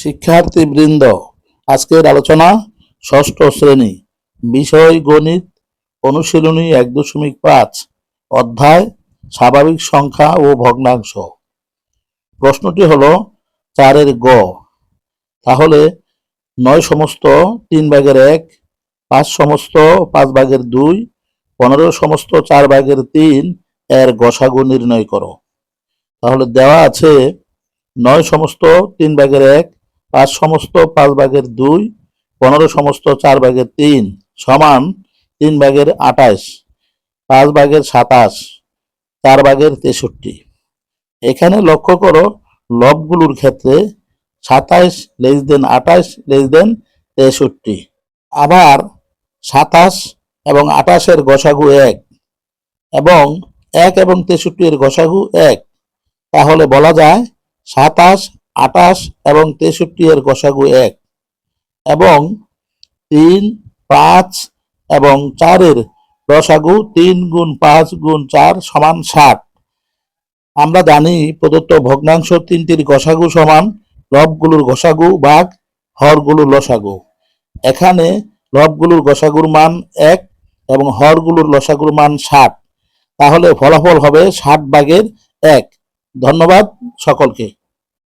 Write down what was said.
শিক্ষার্থীবৃন্দ, আজকের আলোচনা ষষ্ঠ শ্রেণি, বিষয় গণিত, অনুশীলনী এক দশমিক পাঁচ, অধ্যায়, স্বাভাবিক সংখ্যা ও ভগ্নাংশ। প্রশ্নটি হল চারের গ। তাহলে নয় সমস্ত তিন ভাগের এক, পাঁচ সমস্ত পাঁচ ভাগের দুই, পনেরো সমস্ত চার ভাগের তিন, এর গসাগু নির্ণয় করো। তাহলে দেওয়া আছে নয় সমস্ত তিন ভাগের এক পাঁচ সমস্ত, পাঁচ ভাগের দুই, পনেরো সমস্ত, চার ভাগের তিন সমান তিন ভাগের আঠাশ, পাঁচ ভাগের সাতাশ, চার ভাগের তেষট্টি। এখানে লক্ষ্য করো, লবগুলোর ক্ষেত্রে সাতাইশ লেস দেন আঠাশ লেস দেন তেষট্টি। আবার সাতাশ এবং আঠাশের গসাগু এক এবং এক এবং তেষট্টির গসাগু এক। তাহলে বলা যায় সাতাশ আটাশ এবং তেষট্টি এর গসাগু এক। এবং তিন, পাঁচ এবং চারের রসাগু তিন গুণ পাঁচ গুণ চার সমান ষাট। আমরা জানি প্রদত্ত ভগ্নাংশ তিনটির গসাগু সমান লবগুলোর গসাগু বাঘ হরগুলোর লসাগু। এখানে লবগুলোর গসাগুর মান এক এবং হরগুলোর লসাগুর মান ষাট। তাহলে ফলাফল হবে ষাট বাঘের এক। ধন্যবাদ সকলকে।